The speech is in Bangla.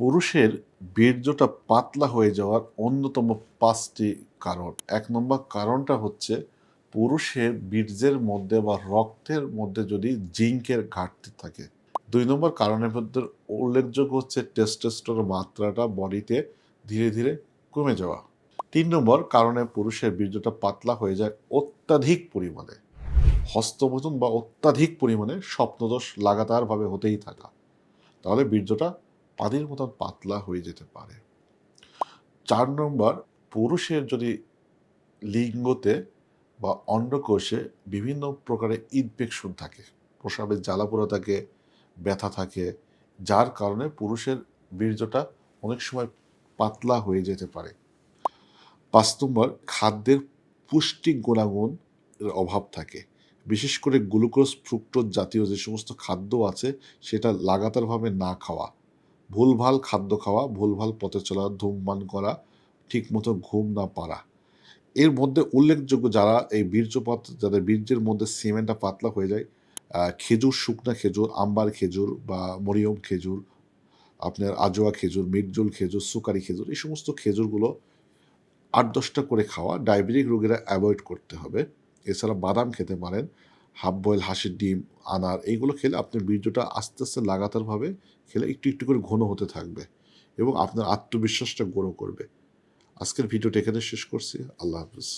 পুরুষের বীর্যটা পাতলা হয়ে যাওয়ার অন্যতম পাঁচটি কারণ। এক নম্বর কারণটা হচ্ছে পুরুষের বীর্যের মধ্যে বা রক্তের মধ্যে যদি জিঙ্কের ঘাটতি থাকে। দুই নম্বর কারণের মধ্যে উল্লেখযোগ্য হচ্ছে টেস্টোস্টেরনের মাত্রাটা বডিতে ধীরে ধীরে কমে যাওয়া। তিন নম্বর কারণে পুরুষের বীর্যটা পাতলা হয়ে যায় অত্যাধিক পরিমাণে। হস্তমোচন বা অত্যাধিক পরিমাণে স্বপ্নদোষ লাগাতারভাবে হতেই থাকা। তাহলে বীর্যটা পানির মতন পাতলা হয়ে যেতে পারে। চার নম্বর, পুরুষের যদি লিঙ্গতে বা অন্ডকোষে বিভিন্ন প্রকারের ইনফেকশন থাকে প্রসাবের জ্বালাপোড়া থাকে ব্যথা থাকে, যার কারণে পুরুষের বীর্যটা অনেক সময় পাতলা হয়ে যেতে পারে। পাঁচ নম্বর, খাদ্যের পুষ্টি গুণাগুণ অভাব থাকে। বিশেষ করে গ্লুকোজ, ফ্রুক্টোজ জাতীয় যে সমস্ত খাদ্য আছে, সেটা লাগাতারভাবে না খাওয়া। ভুলভাল খাদ্য খাওয়া, ভুলভাল পথে চলা, ধূমপান করা, ঠিকমতো ঘুম না পারা এর মধ্যে উল্লেখযোগ্য যারা এই বীর্যপাত, যাদের বীর্যের মধ্যে সিমেন্টটা পাতলা হয়ে যায় খেজুর, শুকনা খেজুর, আম্বার খেজুর বা মরিয়ম খেজুর, আপনার আজোয়া খেজুর মির্জুল খেজুর, সুকারি খেজুর, এই সমস্ত খেজুরগুলো আট দশটা করে খাওয়া, ডায়াবেটিক রোগীরা অ্যাভয়েড করতে হবে। এছাড়া বাদাম খেতে পারেন হাফ বয়েল হাঁসের ডিম আনার, এইগুলো খেলে আপনার বীর্যটা আস্তে আস্তে লাগাতারভাবে খেলে একটু একটু করে ঘন হতে থাকবে এবং আপনার আত্মবিশ্বাসটা গ্রো করবে। আজকের ভিডিওটা এখানে শেষ করছি। আল্লাহ হাফিজ।